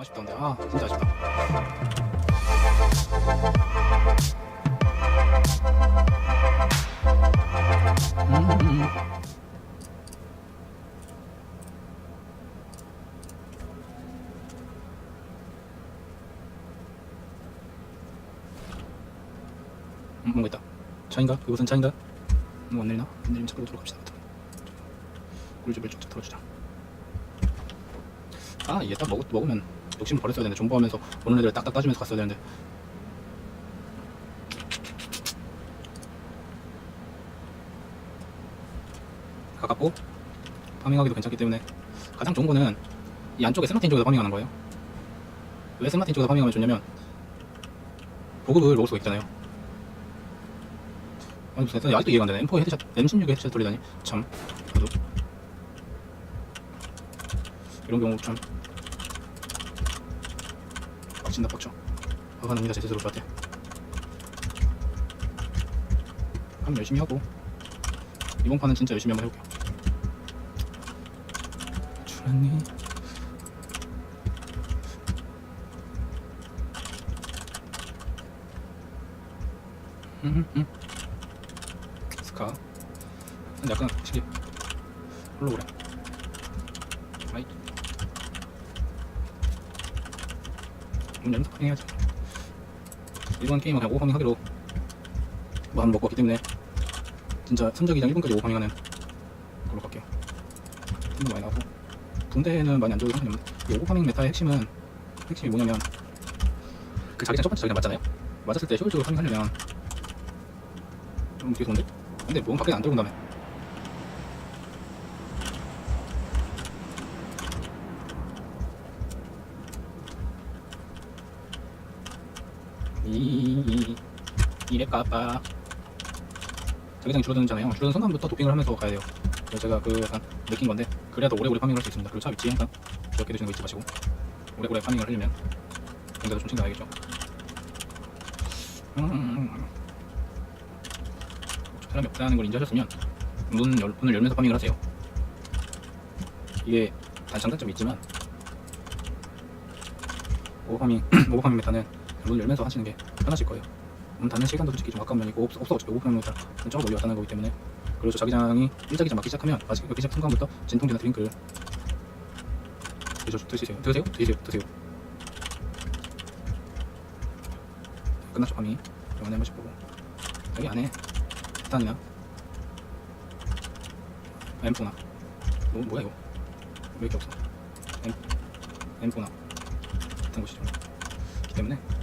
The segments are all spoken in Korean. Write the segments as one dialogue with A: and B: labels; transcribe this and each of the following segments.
A: 아쉽다 근데 아 진짜 아쉽다 음, 음, 음. 음, 뭔가 있다 차인가? 그곳은 차인가? 뭐안 내리나? 안 내리면 차로 들어갑시다 꿀집을 쭉쭉 털어주자 아 이게 딱 먹, 먹으면 욕심을 버렸어야 되는데 존버하면서 오는 애들 딱딱 따주면서 갔어야 되는데. 가깝고 파밍하기도 괜찮기 때문에 가장 좋은 거는 이 안쪽에 세마틴 쪽에서 파밍하는 거예요. 왜 세마틴 쪽에서 파밍하면 좋냐면 보급을 먹을 수가 있잖아요. 아니 아직도 이해가 안 되네. M4 헤드샷 M16에 헤드샷 돌리다니. 참 그래도. 이런 경우 참 빡친다. 빡쳐 화가 납니다. 제 스스로 저한테 한 열심히 하고. 이번 판은 진짜 열심히 한번 해볼게요. 주라니 음, 음. 스카. 근데 약간 확실히 홀로그램 아이 문 연습 해야지 이번 게임은 그냥 오버파밍 하기로 마음 먹고 왔기 때문에 진짜 선적이장 1분까지 오버파밍 하는 걸로 갈게요. 힘도 많이 나고. 군대는 많이 안 좋은 상관이 없는데 이 오버파밍 메타의 핵심은 핵심이 뭐냐면 그 자기장 첫 번째 자기장 맞잖아요. 맞았을 때 효율적으로 파밍하려면 좀 되게 좋은데? 근데 뭔 밖에 안 들어온 다음에 이 이래까빠 자기장이 줄어드는잖아요 줄어든 순간부터 도핑을 하면서 가야 돼요. 그래서 제가 그 약간 느낀 건데 그래야 더 오래오래 파밍을 할 수 있습니다. 그리고 차 위치 항상 기억해 두시는 거 잊지 마시고 오래오래 파밍을 하려면 공대도 좀 챙겨야겠죠. 음, 사람이 없다는 걸 인지하셨으면 문 열, 문을 열면서 파밍을 하세요. 이게 단 장단점이 있지만 오버파밍 오버파밍 메타는 문을 열면서 하시는 게 편하실 거예요 문 닫는 시간도 솔직히 좀 가까운 면이고 없, 없어가지고 메타 저 멀리 왔다는 거기 때문에. 저 자기장이 1자기장 맞기 시작하면 마치 여기 시작 순간부터 진통제나 드링크를 드셔, 드시세요. 드세요? 드세요. 드세요. 끝났죠 좀 안에 한 번씩 보고. 여기 안에. 스탄이나 엠포나. 뭐, 뭐야 이거? 왜 이렇게 없어? 엠, 엠포나. 같은 곳이 좀 있기 때문에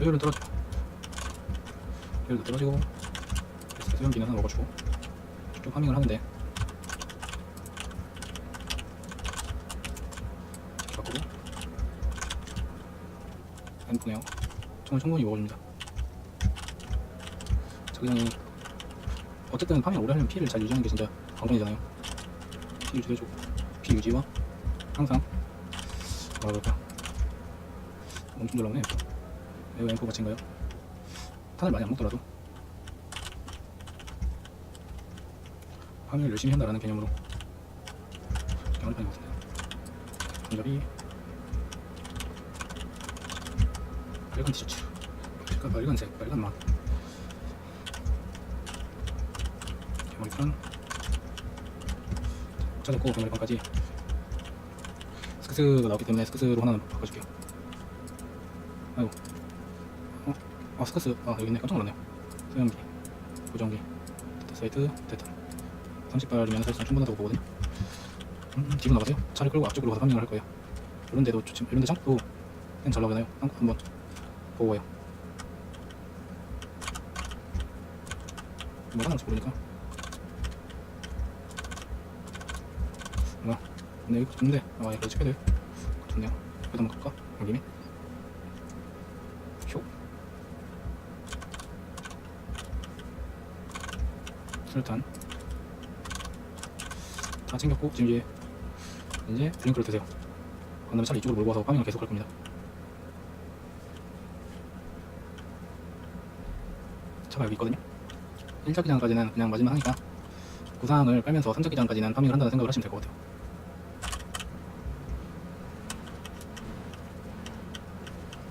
A: 효율은 떨어져. 효율도 떨어지고 그래서 수염기는 하나 먹어주고 쭉 파밍을 하는데 바꾸고. 엠포네요. 총을 충분히 먹어줍니다. 자기장이 어쨌든 파밍 오래 하려면 피를 잘 유지하는 게 진짜 관건이잖아요. 피 유지도 해주고 피 유지와 항상. 뭐라 그럴까 엄청 잘 나오네 에어 앰프 같은가요? 탄을 많이 안 먹더라도. 파밍을 열심히 한다라는 개념으로 경험을 하는 것 같습니다 정답이 빨간 티셔츠 색깔 빨간색 빨간 맛 개머리판. 찾았고 개머리판까지. 스크스가 나왔기 때문에 스크스로 하나는 바꿔줄게요 아 스크스. 아 여기 있네. 깜짝 놀랐네요. 소형기. 보정기. 데타 사이트. 데타 30발이면 사실상 충분하다고 보거든요. 음, 뒤로 나가세요. 차를 끌고 앞쪽으로 가서 판명을 할 거예요. 이런 데도 좋지 이런 데 창도 잘 나오잖아요. 한- 한번 보고 가요. 뭐가 나올지 모르니까. 뭐야 근데 이거 좋은데. 아 이거 찍혀야 돼 좋네요. 여기다 한번 갈까? 온 김에 술탄. 다 챙겼고 지금 이제 이제 드링크를 드세요. 그 다음에 차를 이쪽으로 몰고 와서 파밍을 계속 할 겁니다. 차가 여기 있거든요. 1차기장까지는 그냥 마지막 하니까 구상을 빼면서 3차기장까지는 파밍을 한다는 생각을 하시면 될 것 같아요.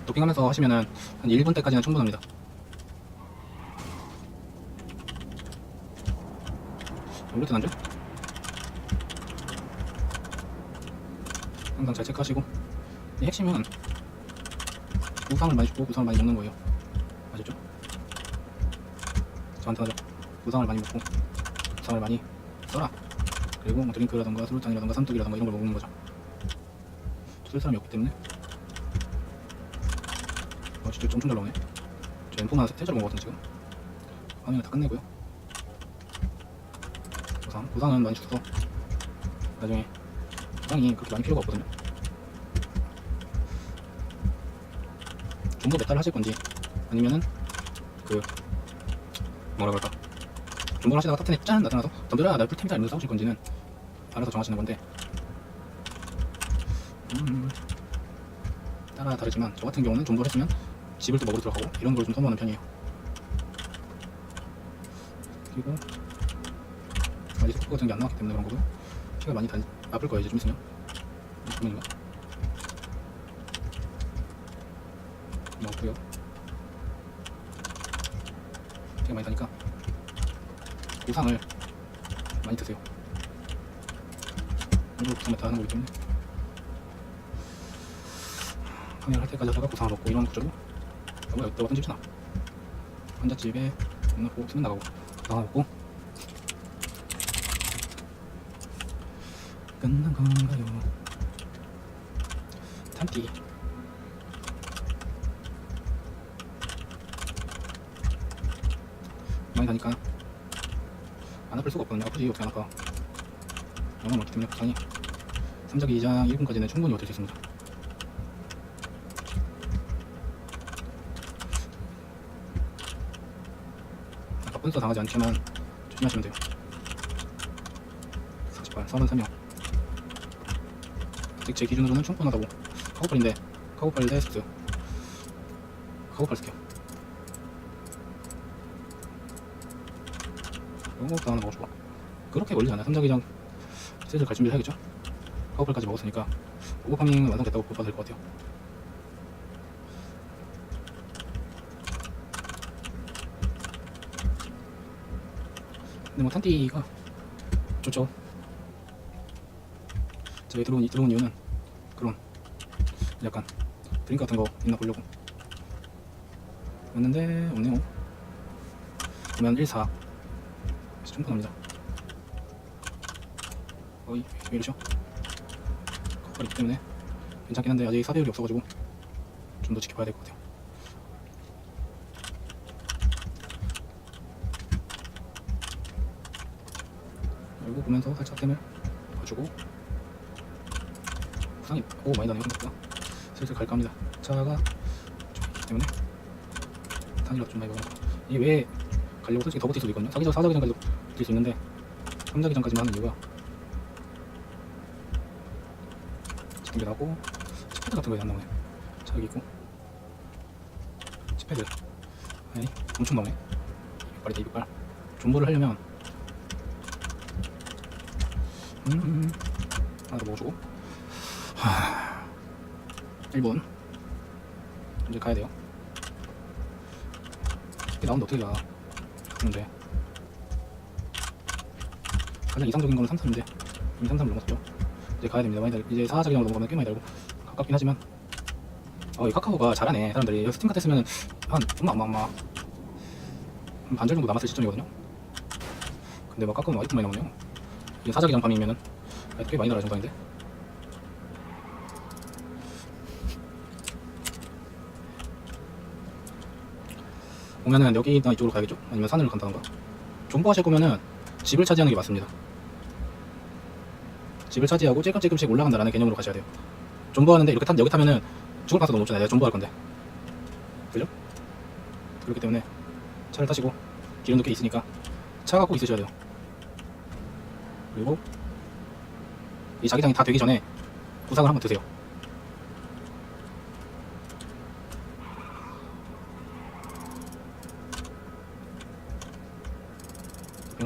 A: 도핑하면서 하시면은 한 1분 때까지는 충분합니다. 안 돼? 항상 잘 체크하시고 이 핵심은 구상을 많이 주고 구상을 많이 먹는 거예요. 아셨죠? 저한테 하죠. 구상을 많이 먹고 구상을 많이 써라. 그리고 뭐 드링크라던가 수류탄이라던가 삼뚝이라던가 이런 걸 먹는 거죠. 쓸 사람이 없기 때문에 아 진짜 엄청 잘 나오네 저 엠포나 세 자루 먹었거든 지금 화면을 다 끝내고요 구상은 많이 주서 나중에 구상이 그렇게 많이 필요가 없거든요. 좀 더 메탈 하실 건지 아니면은 그 뭐라 그럴까? 존버 하시다가 탑텐에 짠! 나타나서 덤벼라! 나 풀템이다 이러면서 싸우실 건지는 알아서 정하시는 건데. 음, 따라 다르지만 저 같은 경우는 존버를 했으면 집을 또 먹으러 들어가고 이런 걸 좀 선호하는 편이에요. 그리고 속도 같은 게 안 나왔기 때문에 그런 거고 피가 많이 다 아플 거예요 이제 좀 있으면. 보면인가 뭐 없고요. 피가 많이 다니까 구상을 많이 드세요. 일부러 구상 메타 하는 거기 때문에. 항해를 할 때까지 하다가 구상을 먹고 이런 구조로 여기가 여기다 던집시나. 환자집에 넣고 피는 나가고 구상을 먹고 끝난 건가요. 탄띠 많이 다니까. 안 아플 수가 없거든요. 아프지 어떻게 안 아파. 영화 많기 때문에 구상이 3자기 2장 1분까지는 충분히 버틸 수 있습니다. 아까 분수 당하지 않지만 조심하시면 돼요. 48, 33명 아직 제 기준으로는 충분하다고. 카고팔인데 카고팔 테스트 카고팔 스킬 이거 당하는 거 좋아 그렇게 멀리 않아 3자기장 슬슬 갈 준비를 해야겠죠? 카고팔까지 먹었으니까 오버파밍 완성됐다고 봐도 될것 같아요. 근데 뭐 탄띠가 좋죠. 제가 들어온 들어온 이유는 그런 약간 드링크 같은 거 있나 보려고. 왔는데 없네요. 보면 1, 4 충분합니다. 어이 왜 이러죠? 컵이 있기 때문에 괜찮긴 한데 아직 4배율이 없어가지고 좀 더 지켜봐야 될 것 같아요. 열고 보면서 살짝 템을 봐주고 부상이 오 많이 나네요 생각보다 슬슬 갈까 합니다. 차가 좀 때문에 탄이라 좀 많이 먹어 이게 왜 가려고 솔직히 더 버틸 수도 있거든요. 4기장 4자기장까지도 버틸 수 있는데 3자기장까지만 하는 이유가 집중게 나고 치패드 같은 거에 안 나오네. 자 여기 있고. 치패드. 아니 엄청 나오네. 200발이다 200발 존버를 하려면 음, 하나 더 먹어주고 하... 1분 이제 가야 돼요. 이게 나오는데 어떻게 가? 근데. 가장 이상적인 거는 3, 3인데 이미 3, 3을 넘었죠. 이제 가야 됩니다. 많이 달 이제 4자기장으로 넘어가면 꽤 많이 달고. 가깝긴 하지만. 어, 이 카카오가 잘하네. 사람들이. 스팀 같았으면 한 엄마 엄마 엄마. 한 반절 정도 남았을 시점이거든요. 근데 막 카카오는 아직도 많이 남았네요. 이게 사자기장 밤이면은 꽤 많이 나라 정도인데 오면은 여기나 이쪽으로 가야겠죠? 아니면 산으로 간다던가 존버하실 거면은 집을 차지하는 게 맞습니다 집을 차지하고 찔끔찔끔씩 올라간다라는 개념으로 가셔야 돼요 존버하는데 이렇게 타, 여기 타면은 죽을 가능성이 너무 높잖아요 내가 존버할 건데 그죠? 그렇기 때문에 차를 타시고 기름도 꽤 있으니까 차 갖고 있으셔야 돼요 그리고 이 자기장이 다 되기 전에 구상을 한번 드세요.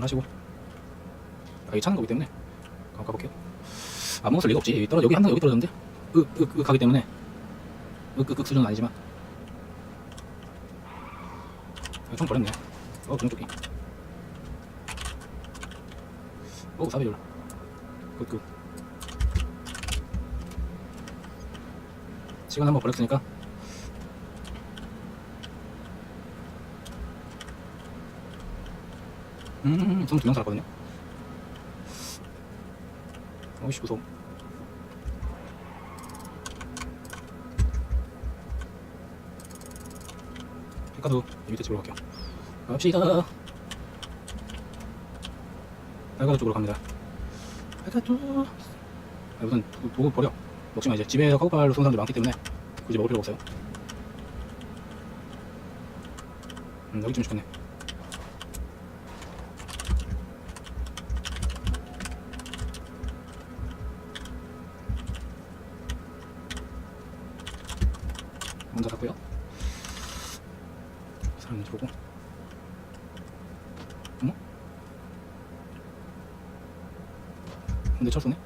A: 하시고. 아, 이게 차는 거기 때문에. 가, 가볼게요. 안 먹었을 리가 없지. 떨어 여기 항상 여기 떨어졌는데. 그, 그, 그 으으으 가기 때문에. 으으으 수준은 아니지만. 아, 총 버렸네. 어 중쪽이 오 어, 사비 졸라 굿굿. 시간 한번 버렸으니까 음, 저는 두명 살았거든요. 어이씨, 무서워. 백화도 이 밑에 집으로 갈게요. 갑시다. 백화도 쪽으로 갑니다. 백화도. 아, 우선 보- 보고 버려. 먹지마 이제 집에서 카고팔로 쏜 사람들 많기 때문에 굳이 먹을 필요가 없어요. 음, 여기 좀 죽겠네. 먼저 갔고요. 사람 들어오고. 어머? 근데 철수네?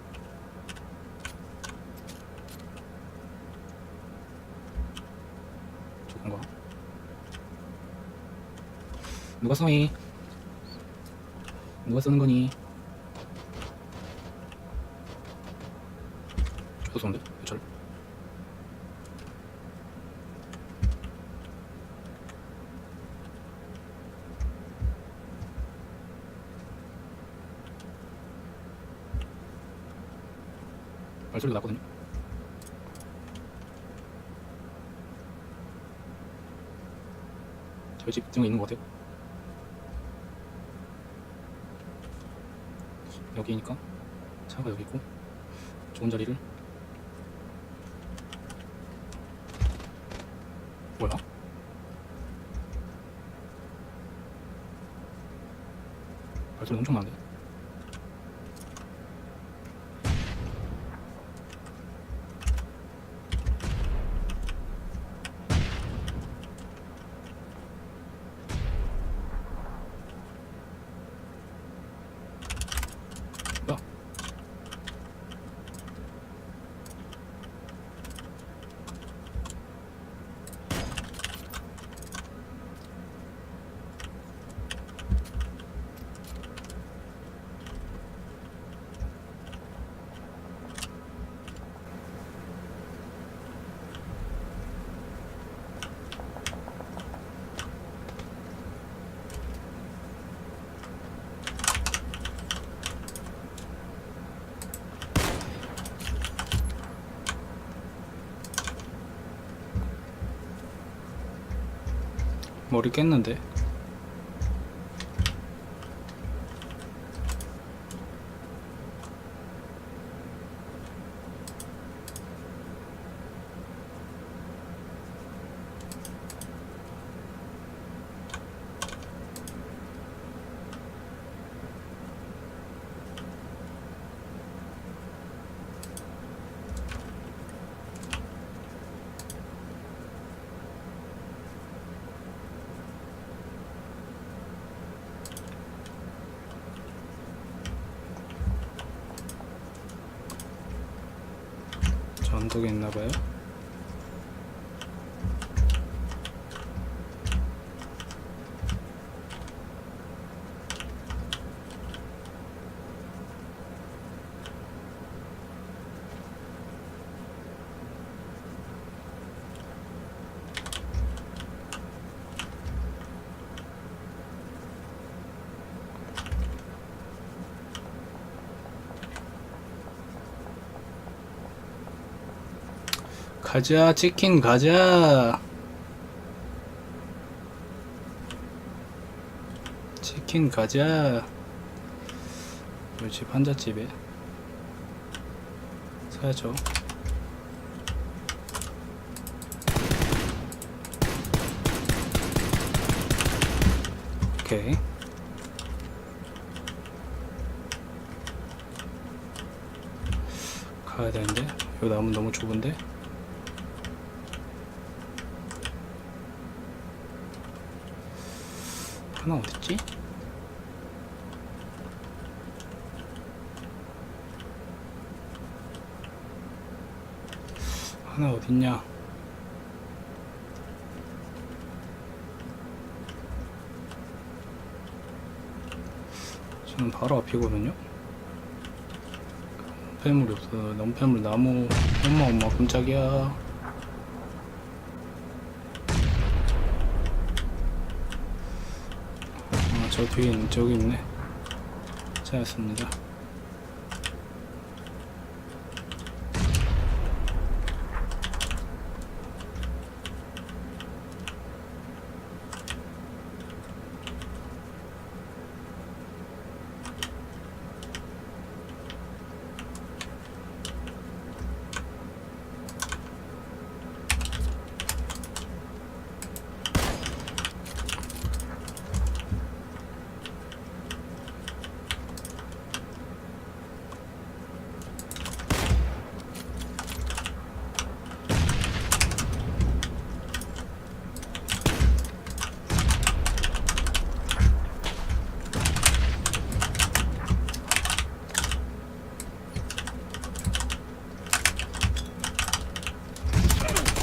A: 거. 누가 쏘니? 누가 쏘는 거니? 저도 쏘는데? 철. 발소리가 났거든요. 저희 집 등에 있는 것 같아요. 여기니까 차가 여기 있고 좋은 자리를 뭐야? 발소리 엄청 나는데? 깼는데 전독에 있나봐요 가자 치킨 가자. 치킨 가자. 우리 집 한자집에. 사야죠. 오케이. 가야 되는데? 이 나무 너무 좁은데 하나 어딨지? 하나 어딨냐? 지금 바로 앞이거든요? 폐물이 없어. 넘폐물 나무. 엄마, 엄마, 깜짝이야. 저 뒤에 저기 있네. 찾았습니다.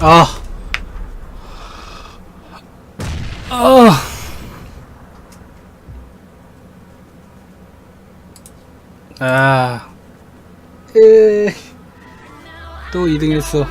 A: 아. 아. 아. 에. 또 2등 했어.